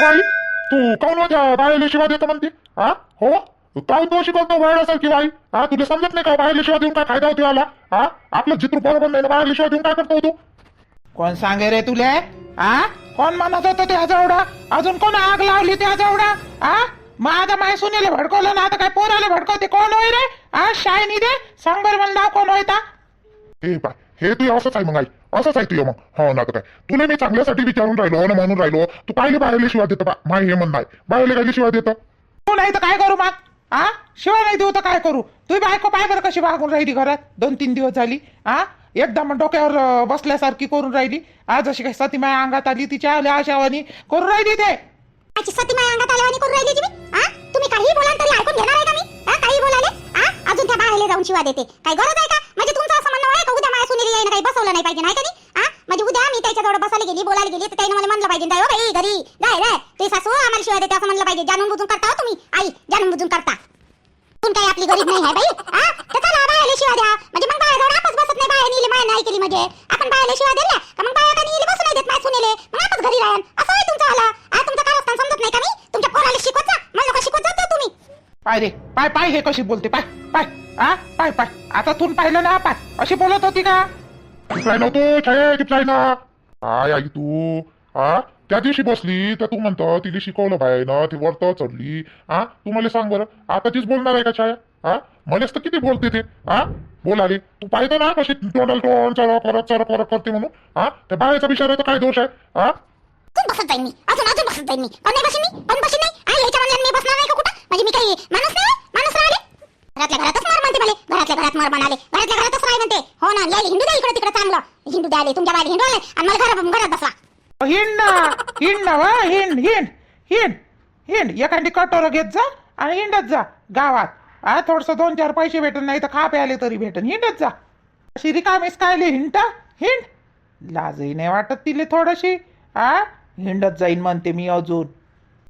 बाई तू काऊन त्या बायला शिवा देतो म्हणते हा हो? काऊन तू अशी करतो बाहेर बाई? हा तुला समजत नाही का बाहेर शिवा देऊन काय फायदा होतो आला हा आपलं चित्र बरोबर नाही बाहेर शिवा देऊन काय करतो तू? कोण सांगे रे तुले? आ? कोण म्हणत होतं त्या जेवढा अजून कोण आग लावली त्या जेवढा आ? मग आता माय सुनेले भडकवलं ना आता काय पोराले भडकवते? कोण होय रे? आ शायनी दे सांग बरं मला नाव कोण होता हे बाय हे तू असंच आहे मग आई. असंच आहे तुझं मग. हो ना तर काय तुला मी चांगल्यासाठी विचारून राहिलो ना म्हणून राहिलो. तू पाहिले बाहेरले शिवा देतं बा. माय हे म्हणणं आहे. बाहेरले काय शिवा देतं? तू नाही तर काय करू मग? आ? शिवाय नाही देऊ तर काय करू? तुझी बायको पाय बरं कशी वागून राहिली घरात? दोन तीन दिवस झाली. आ? एकदम डोक्यावर बसल्यासारखी करून राहिली. आज जशी काही सतीमाय अंगात आली तिच्या आल्या आशावानी करून राहिली ते सती माझ्या अंगात आल्यावानी करून राहिली तुम्ही तुम्ही काही बोलाल तरी ऐकून घेणार आहे का मी? हा काही बोलाले? अजून त्या बाहेर जाऊन शिवा देते. काय गरज आहे का? म्हणजे तुमचं असं म्हणणं आहे का उद्या माझ्या सुनील यायनं काही बसवलं नाही पाहिजे नाही का नाही म्हणजे उद्या मी त्याच्याजवळ बसायला गेली बोलायला गेली तर त्यानं मला म्हणलं पाहिजे जाय हो बाई घरी जाय जाय. ते सासू आम्हाला शिवाय देते असं म्हणलं पाहिजे. जाणून बुजून करता हो तुम्ही आई जाणून बुजून करता. तुम काही आपली गरीब नाही आहे बाई. हा तर चला बाहेर शिवा द्या. म्हणजे मग बाहेर जाऊन आपच बसत नाही बाहेर नेली माय नाही केली म्हणजे. आपण बाहेर शिवा दिल्या का मग बाहेर का नेली बसू नाही देत माझ्या सुनेले? मग आपच घरी राहन. असं आहे तुमचं आला. आ तुमचं कारस्थान समजत नाही का मी तुमच्या पोराला शिकवत जा. मला का शिकवत जात तुम्ही. पाय रे पाय पाय हे कशी बोलते पाय पाय आ पाय पाय. आता तू पाहिलं ना पाय. अशी बोलत होती का चिपलाय नव्हतो छाये चिपलाय ना. काय आई तू हा त्या दिवशी बसली तर तू म्हणतो तिला शिकवलं बाय ना ती वरत चढली. हा तू मला सांग बरं आता तीच बोलणार आहे का छाया? हा मलाच तर किती बोलते ते? हा बोलाले तू पाहिजे ना कशी तोंडाल तोंड चरा करत चरा करत करते म्हणून? हा त्या बाहेरचा बिचाराचा काय दोष आहे? हा अजून बसत जाईन मी. अजून अजून बसत जाईन मी. पण नाही बसीन मी पण बसीन नाही आई ह्याच्या म्हणल्याने मी बसणार नाही का कुठं म्हणजे मी काही माणूस नाही माणूस राहिले. घरातल्या घरातच मार म्हणते मला घरातल्या घरात मार म्हणाले घरातल्या घरातच राहिले म्हणते. हो ना यायला हिंदू द्या इकडे तिकडे चांगलं. हिंदू द्यायला तुमच्या बाहेर हिंदू आले. आणि मला घरात घरात बसवा. हिंड हिंड वा हिंड हिंड हिंड हिंड. एखादी कटोरं घेत जा आणि हिंडत जा गावात. आ थोडस दोन चार पैसे भेटन नाही तर खा प्याले तरी भेटन. हिंडत जा. अशी रिकामीस कायले हिंडता हिंड. लाजही नाही वाटत तिले थोडीशी. आ हिंडत जाईन म्हणते मी अजून.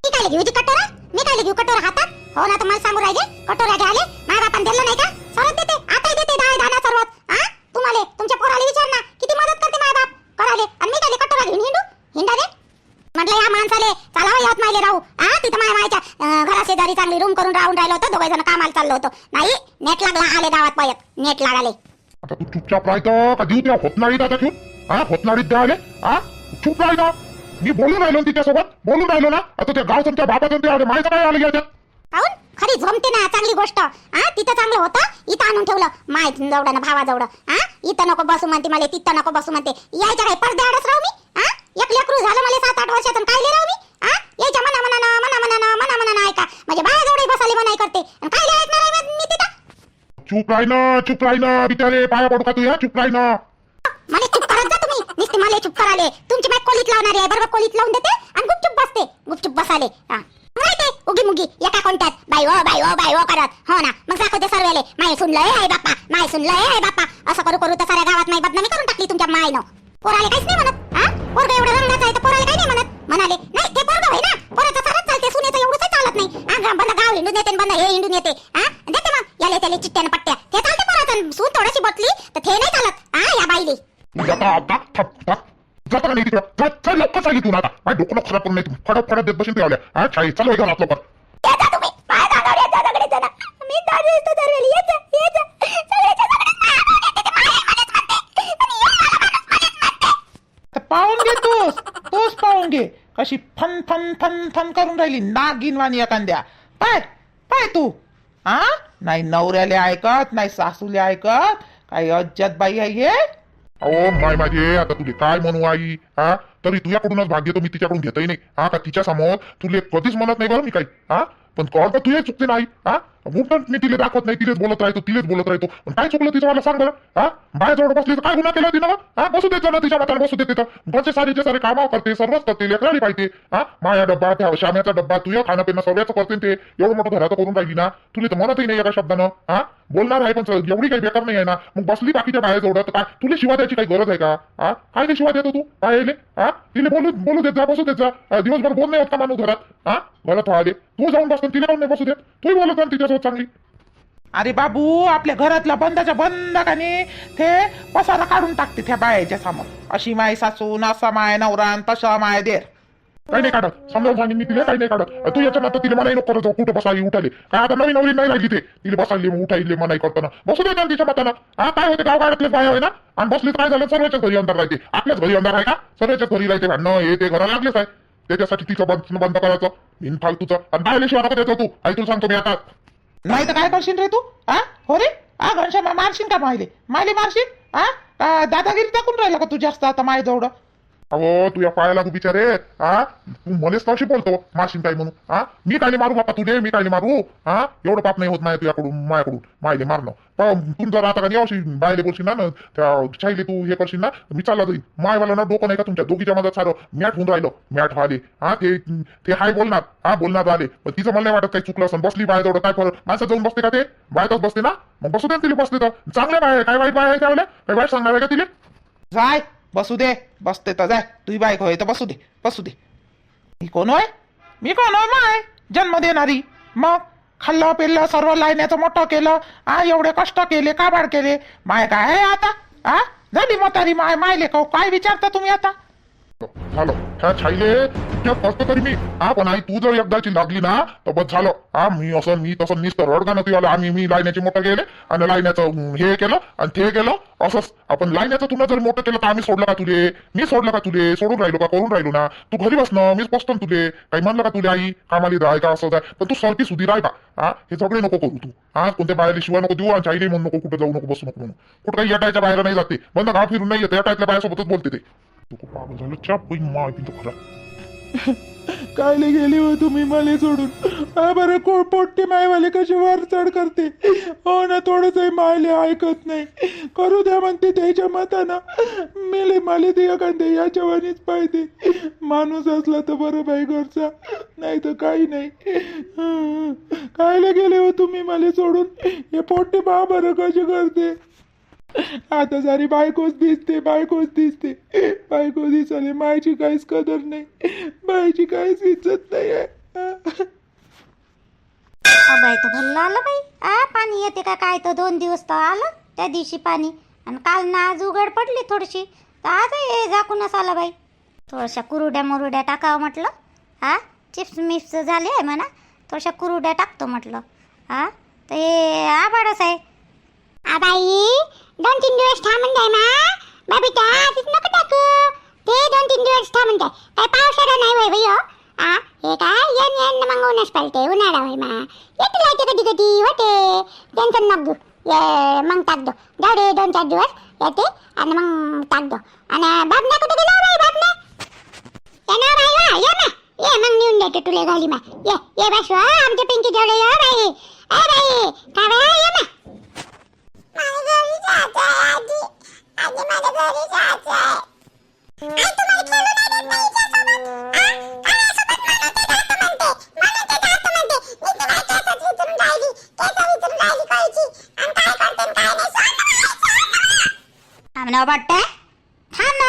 मी काय घेऊ ती कटोरा? मी काय घेऊ कटोरा हातात? हो ना तुम्हाला सांगू राहिले. कटोरा घ्याले माझ्या आपण दिलं नाही का? सरत देते. आता देते दहा दहा सर्वात. हा तुम्हाला तुमच्या पोराला विचार ना. किती मदत करते माझा बाप. कराले आणि मी काय कटोरा घेऊन हिंडू? हिंडा रे. म्हटलं या माणसाले चालावं यात मायले राहू. हा तिथं माझ्या मायच्या घरा शेजारी चांगली रूम करून राहून राहिलो होतो. दोघे जण कामाला चाललो होतो. नाही नेट लागला आले गावात पायत नेट लागाले. आता तू चुपचाप राहतो. का देऊ त्या होतनाडीत आता ठेवून हा होतनाडीत द्या आले? हा चुप राहतो मी बोलून राहिलो ना तिच्यासोबत. बोलून राहिलो ना. आता त्या गावचं त्या बाबाचं ते आले माहिती काय आलं याच्यात? पाहून? खरी जमते ना चांगली गोष्ट. हा तिथं चांगलं होतं इथं आणून ठेवलं. माय जवळ ना भावाजवळ. हा इथं नको बसू म्हणते मला तिथं नको बसू म्हणते. यायच्या काय पडद्याडच राहू मी? हा एक लेकरू झालं मला सात आठ वर्षातून काय राहू मी? हा यायच्या मना मनानं मना मनानं मना मनानं ऐका. म्हणजे बाळाजवळ बसायला मनाई करते. आणि काय ऐकणार आहे मी तिथं? चुप राही ना चुप राही ना बिचारे पाया पडू का तू या? चुप राही ना. मला चुप करत जा तुम्ही. नुसते मला चुप कराले. तुमची बाई कोलीत लावणारी आहे. बरोबर कोलीत लावून देते आणि गुपचुप बसते. गुपचुप बसाले. हा. माहिती उगी मुगी. एका कोणत्यात. बाई ओ बाई ओ बाई ओ करत. हो ना. मग दाखवते सर्वेले. माय सुनलंय आहे बाप्पा. माय सुनलंय आहे बाप्पा. असं करू करू तर साऱ्या गावात नाही बदनामी करून टाकली तुमच्या मायनं. पोराले काहीच नाही म्हणत. हा? पोरगा एवढं रंगाचं आहे तर पोराले काही नाही म्हणत. म्हणाले नाही ते पोरगा आहे ना. पोराचं सारच चालते. सुनेचं एवढंच चालत नाही. हा बंद गाव हिंडून येते बंद हे हिंडून येते. हा? देते मग. याले त्याले चिट्ट्यानं पट्ट्या. ते चालते पोराचं. सून थोडीशी बटली तर ते नाही चालत. हा या बाईले. जाता आता जाता का नाही तिकडं चल चल लवकर चालली तू ना आता माझ्या डोकं नको खराब करून नाही तू देत बसून घरात लवकर पाहून घे तूच. तूच पाहून घे. कशी फन फन फन फन करून राहिली नागिन वाणी एखाद्या. पाय पाय तू. हा नाही नवऱ्याले ऐकत नाही सासूले ऐकत. काही अज्जत बाई आहे अहो माय माझे आता तुले काय म्हणू आई? हा? तरी तुझ्याकडूनच भाग्य घेतो मी तिच्याकडून घेतही नाही. हा का तिच्या समोर तुले कधीच म्हणत नाही बरं मी काही? हा? पण कॉल तर तुझे चुकते नाही हा? उलट मी तिला दाखवत नाही तिलेच बोलत राहतो तिलेच बोलत राहतो. पण काय चुकलं तिचं मला सांग बरं हा? बाहेर बसली तर काय गुन्हा केला तिनं हा? बसू देत ना तिच्या माताला बसू देते तर घरचे सारीचे सारे कामं करते सर्वच करते लेकराली पाहिजे. हा? माया डब्बा त्या श्याम्याचा डब्बा तुझ्या खाणं पिणं सर्वच करते ते. एवढं मोठं घराचं करून राहिली ना तुला तर म्हणतही नाही एका शब्दानं हा? बोलणार आहे पण एवढी काही बेकार नाही आहे ना. मग बसली बाकीच्या बाहेर जवळ तर काय? तुला शिवा द्यायची काही गरज आहे का? हा? काय नाही शिवा देतो तू? काय हा? तिला बोलू बोलू देत जा बसू देत जा. दिवसभर बोल नाही होत का माणूस घरात? हा? घरात आले तू जाऊन बसतो तिला नाही बसू देत? तू बोलत तिच्या चांगली अरे बाबू आपल्या घरातल्या बंदाच्या बंदाकाने ते पसारा काढून टाकते त्या बायाच्या समोर. अशी माय सासून असा माय नवरा आणि तसा माय देर. काही नाही काढत. समजावून सांगेन मी तिला काही नाही काढत. तू याच्या नंतर तिला मनाई नको करत जाऊ. कुठं बसायली उठाले काय आता नवीन नवीन नाही राहिली ते? तिला बसायली उठायले मनाई करताना. बसू दे ना तिच्या मतानं. हा काय होते? गाव गाड्यातले बाय आहे ना? आणि बसलीच काय झालं? सर्वच्याच घरी अंधार राहते. आपल्याच घरी अंधार आहे का? सर्वच्याच घरी राहते. भांडणं हे ते घराला लागलेच आहे. त्याच्यासाठी तिचं बंद बंद करायचं. बिन फालतूचं आणि बाहेर शिवाय नको देतो तू. आई तुला सांगतो मी आता. नाही तर काय करशील रे तू? हा हो रे? हा घनश्याम मारशील का मायले मायले मारशील? हा दादागिरी टाकून राहिला का तू जास्त आता माय जवळ अहो तू या पायाला तू बिचारे हा तू मलेच तशी बोलतो मारशील काय म्हणून. हा मी काय मारू बापा तुझे मी काय मारू? हा एवढं पाप नाही होत नाही तुझ्याकडून मायाकडून. मायले मारणं. पण तू जर आता का अशी बायले बोलशील ना त्या चायले तू हे करशील ना मी चालला जाईल मायवाला ना डोकं नाही का तुमच्या? दोघीच्या मधात सारं मॅट होऊन राहिलं. मॅट आले. हा ते ते हाय बोलणार. हा बोलणार आले. पण तिचं मला नाही वाटत काही चुकलं असं. बसली बाय तेवढं. काय फरक माणसं जाऊन बसते का ते? बायतच बसते ना? मग बसू दे तिला बसते तर. चांगल्या बाय काय वाईट बाय आहे त्यावेळेला? काय वाईट सांगणार आहे का तिला? जाय. बसू दे बसते तर जाय तुझी बायको आहे तर बसू दे बसू दे मी कोण होय मी कोण होय माय जन्म देणारी मग खाल्लं पिल्लं सर्व लायण्याचं मोठं केलं आ एवढे कष्ट केले काबाड केले माय काय आहे आता आ झाली म्हातारी माय मायले का काय विचारता तुम्ही आता झालं ह्या छाईले तुझ्या फक्त तरी मी हा पण आई तू जर एकदाची लागली ना तर बस झालं. हा मी असं मी तसं नुसतं रडगाणं तू आलं आम्ही मी लायण्याचे मोठं गेले आणि लायण्याचं हे केलं आणि ते केलं. असंच. आपण लायण्याचं तुला जर मोठं केलं तर आम्ही सोडलं का तुले? मी सोडलं का तुले? सोडून राहिलो का? करून राहिलो ना? तू घरी बसणं मीच बसतो ना तुले. काही म्हणलं का तुले आई? कामाली राय का? असं जाय पण तू सरकी सुधी राय का? हा हे सगळे नको करू तू. हा कोणत्या बाहेर शिवाय नको देऊ आणि आईले म्हणून नको कुठे जाऊ नको बसू नको म्हणून कुठं काही येटायच्या बाहेर नाही जाते. बंद गाव फिरून नाही येते. येटायच्या बाहेरसोबतच बोलते ते. तू खूप पागल झालं चाप माय पिंतो खरा. कायले गेली हो तुम्ही मला सोडून? हा बरं कोण पोट्टे मायवाले कसे वर चढ करते? हो ना थोडंच मायले ऐकत नाही. करू द्या म्हणते त्याच्या मतानं. मेले माले ते एखाद्या याच्यावाणीच पाहिजे. माणूस असला तर बरं बाई घरचा. नाही तर काही नाही. कायला कायले गेले हो तुम्ही मला सोडून? हे पोट्टे बा बरं कसे करते. आता सारी बायकोच दिसते बायकोच दिसते. बायको दिसले मायची काहीच कदर नाही. बायची काहीच इज्जत नाही आहे. अबाई तर भरलं आलं बाई. आ पाणी येते का काय? तर दोन दिवस तर आलं त्या दिवशी पाणी. आणि काल ना आज उघड पडली थोडीशी. तर आज हे झाकूनच आलं बाई. थोड्याशा कुरुड्या मुरुड्या टाकावं म्हटलं. हा चिप्स मिप्स झाले आहे म्हणा. थोड्याशा कुरुड्या टाकतो म्हटलं. हा तर हे आबाडच आहे. आबाई दोन तीन दिवस थांबून जाय मा. बाबीटा नको टाकू. ते दोन तीन दिवस थांबून जाय काय पावसाळा नाही होय भैया हो. आ हे काय? येन येन मग ऊनच पालते उन्हाळा होय मा. येते लायते कधी कधी होते. टेन्शन नको ये मग टाक दो जाऊ दे दोन चार दिवस. येते आणि मग टाक दो आणि बाबना कुठे गेला बाई बाबना ये ना बाई वा ये ना. ये मग नेऊन देते तुले गाली मा. ये ये बस आमच्या पिंकी जवळ ये बाई. ए बाई काय ये ना. माझ्या घरी जायचं आहे माझ्या घरी जायचं आहे आणि थांब ना थांब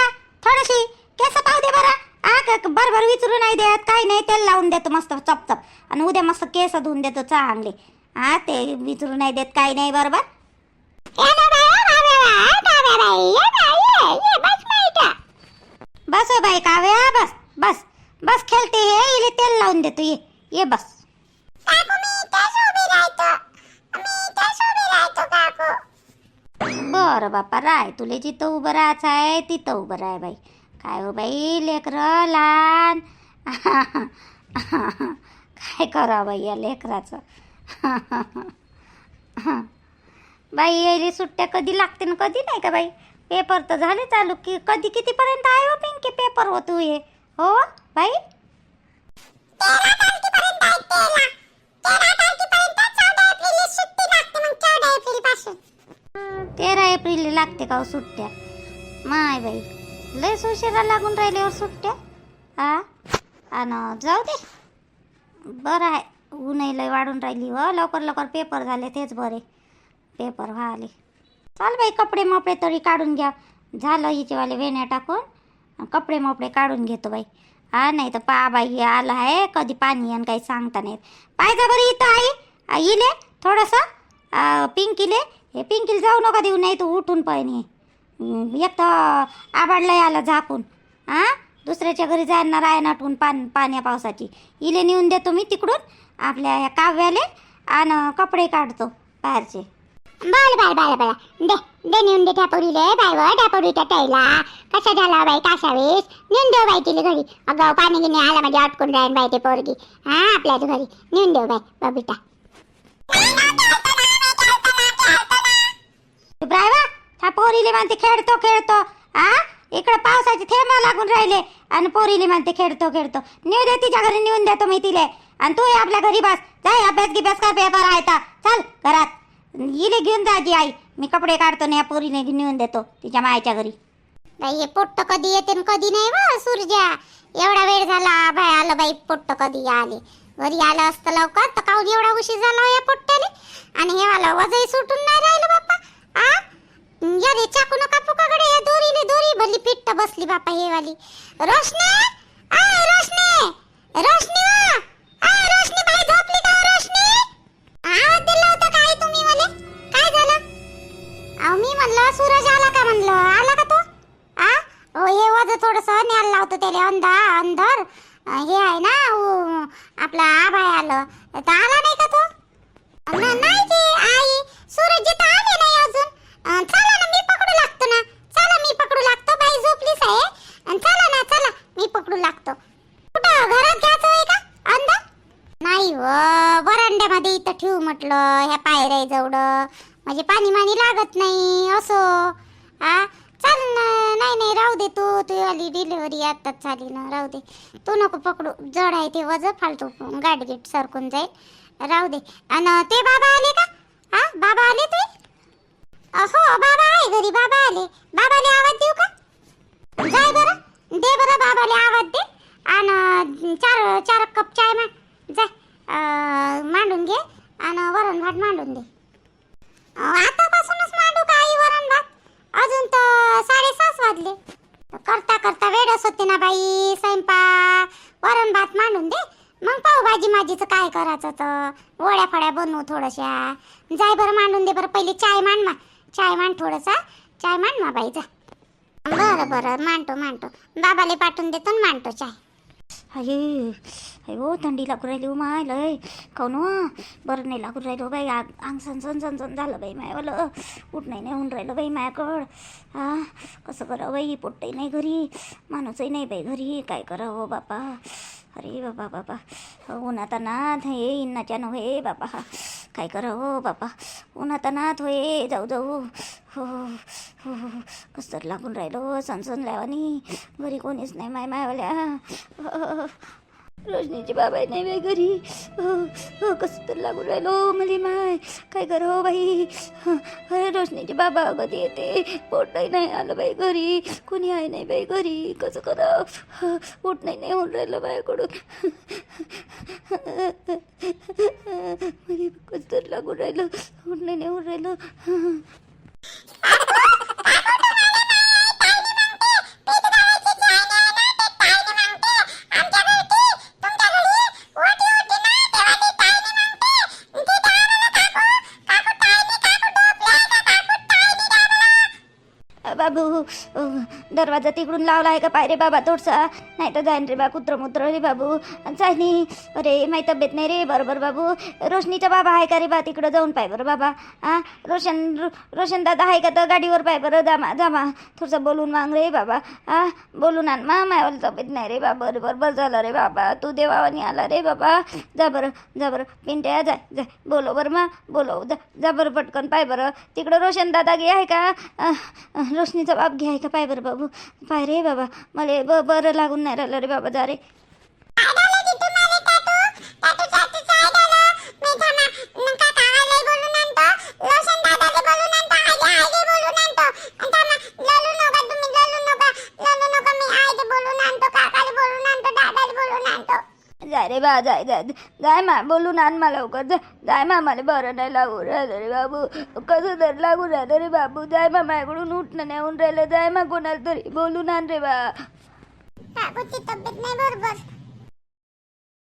थोडीशी केस पाहू दे बरं आ क- बरोबर विचारू नाही देत काही नाही तेल लावून देतो मस्त चपचप आणि उद्या मस्त केस धुवून देतो चांगले हा ते विचारू नाही देत काही नाही बरोबर बस बाई काव्या बस बस. बस खेळते हे इले तेल लावून देतो ये ये बस. बर बापा राय तुले जिथं उभं राहायचं आहे तिथं उभं राह बाई. काय हो बाई लेकरं लहान. काय करा बाई या लेकराचं? बाई यायली सुट्ट्या कधी लागते ना कधी नाही का बाई? पेपर तर झाले चालू की कधी कितीपर्यंत आहे हो पिंकी पेपर हो तू हे? हो बाई? तेरा एप्रिल लागते का हो सुट्ट्या? माय बाई लयच उशिरा लागून राहिल्यावर सुट्ट्या. हा आणि जाऊ दे. बरं आहे ऊनही लय वाढून राहिली हो. लवकर लवकर पेपर झाले तेच बरे. पेपर व्हाले चाल बाई कपडे मपडे तरी काढून घ्या. झालं हिचेवाले वेण्या टाकून. कपडे मपडे काढून घेतो बाई. हा नाही तर पा बाई आलं आहे. कधी पाणी आणि काही सांगता नाही. पाहिजे बरं इथं आई. इले थोडंसं. पिंकीले. हे पिंकीला जाऊ नका देऊ नाही तर उठून पण ये. एक तर आबाडलंय आलं झाकून. हा दुसऱ्याच्या घरी जाणार आहे नाटून पान पाण्या पावसाची. इले नेऊन देतो मी तिकडून. आपल्या ह्या काव्याले. आणि कपडे काढतो बाहेरचे. बाल बाल बाल बाल दे दे नेऊन दे त्या पोरीले बाय व त्या पोरीच्या ताईला कसा झाला हो बाई कसा वेस नेऊन देऊ बाई तिला घरी. अगं पाणी गिनी आला म्हणजे अटकून राहीन बाई ते पोरगी. हा आपल्याच घरी. नेऊन देऊ बाई बबिता. ड्रायव्हर त्या पोरीले म्हणते खेळतो खेळतो. आ इकडे पावसाचे थेंब लागून राहिले. आणि पोरीले म्हणते खेळतो खेळतो. नेऊ दे तिच्या घरी नेऊन देतो मी तिले. आणि तू आपल्या घरी बस. जाय अभ्यास गिभ्यास काय पेपर आहे तर. चल घरात. इले घेऊन जा आई. मी कपडे काढतो ना या पोरीने नेऊन देतो तिच्या मायच्या घरी. बाई हे पोट्ट कधी येते न कधी नाही व सूर्या एवढा वेळ झाला बाय आलं बाई पोट्ट कधी आले. घरी आलं असतं लवकर तर काऊन एवढा उशीर झाला या पोट्ट्याने आणि हे वाला वजही सुटून नाही राहिलं बाप्पा. आ? या रे चाकू नका पुकाकडे या दोरीने दोरी भरली पिट्ट बसली बाप्पा हे वाली. रोशने? आ रोशने? रोशनी आ रोशनी बाई झोपली का हो रोशनी? आवाज दिला होता सूरज आला का म्हणलं? आला का तो? आ? हो हे वज थोडस न्यायला लावतो त्याला अंधा अंधर. हे आहे ना उ, आपला आभाळ आलं. तर आला नाही का तो? नाही जी आई सूरज जिथं आले नाही अजून. चला ना मी पकडू लागतो ना. चला मी पकडू लागतो. बाई झोपलीच आहे. चला ना चला मी पकडू लागतो. कुठं घरात घ्यायचं आहे का? अंधा? नाही हो, व वरांड्यामध्ये इथं ठेवू म्हटलं ह्या पायऱ्या जवळ म्हणजे पाणी माणी लागत नाही असो. आ चाल ना नाही नाही राहू दे तू. तू आली डिलिव्हरी आत्ताच झाली ना राहू दे. तू नको पकडू. जड आहे ते वज फालतू गाठ गिट सरकून जाईल. राहू दे. आणि ते बाबा आले का? हा बाबा आले ते? हो बाबा आहे घरी बाबा आले. बाबाले आवाज देऊ का? जाय बरं. दे बरं बाबाले आवाज दे. आणि चार चार कप चाय मा जाय मांडून घे. आणि वरण भात मांडून दे. आतापासूनच मांडू का आई वरण भात? अजून तर साडेसहाच वाजले. करता करता वेळच होते ना बाई स्वयंपाक वरण भात मांडून दे. मग पावभाजी माझीचं काय करायचं तर? वड्या फड्या बनवू थोड्याशा. जाय बरं मांडून दे बरं पहिले चाय मांड मा. चाय मांड थोडंसा. चाय मांड मा बाईचा बरं बरं मांडतो मांडतो. बाबाले पाठवून देतो ना मांडतो चाय. अरे हो थंडी लागू राहिली हो माय लय काऊन हो? बरं नाही लागू राहिलो बाई आग अंग सन सण सन सन झालं बाई मायवालं उठ नाही नाही होऊन राहिलं बाई मायाकड हा कसं करावं बाई पोटही नाही घरी माणूसही नाही बाई घरी काय करावं बापा अरे बाबा बाबा उन्हात अनाथ हे इन्नाच्या नव्हे बापा काय करावं बापा उन्हात अनाथ होय जाऊ जाऊ हो हो हो कसं तर लागून राहिलो सनसन लावानी घरी कोणीच नाही माय मायवाल्या रोशनीचे बाबा नाही बाई घरी. हो, कसं तर लागून राहिलो मले माय. काय करो बाई? अरे रोशनीची बाबा कधी येते? पोटही नाही आलं बाई घरी. कोणी आहे नाही बाई घरी? कसं करा? पोट नाही नाही होऊन राहिलं बायाकडून. कसं तर लागून राहिलं? पोट नाही नाही होऊन राहिलं. दरवाजा तिकडून लावला आहे का? पाय रे बाबा थोडसा नाही तर जाईन रे बा कुत्र मुत्र रे बाबू. जाईनी. अरे माही तब्येत नाही रे. बरोबर बाबू. रोशनीचा बाबा आहे का रे बा? तिकडं जाऊन पाय बरं बाबा. आ? रोशन रो- रोशन दादा आहे का? तर गाडीवर पाय बरं. जामा जामा. थोडंसं बोलून मांग रे बाबा. आ? बोलून आण. मा मायावाला तब्येत नाही रे बाबा बरं बरं झालं रे बाबा. तू देवावानी आला रे बाबा. जा बरं जा बरं. पिंट्या जाय जा. बोलो बरं मा. बोलो. जा जा बरं पटकन पाय बरं. तिकडं रोशन दादा घे आहे का? रोशनीचा बाप घे आहे का? पाय बरं बाबू. पाय रे बाबा मला ब बरं लागून नाही राहिलं रे बाबा जा रे. जाय बा जाय जाय जाय मा बोलून आण मला लवकर जाय जाय मा मला बरं नाही लागू राहिलं रे बाबू. कसं तर लागू राहिलं रे बाबू. जाय मा माझ्याकडून उठणं नाही होऊन राहिलं. जाय मा कोणाला तरी बोलून आण रे बा. काकूची तब्येत नाही बरोबर.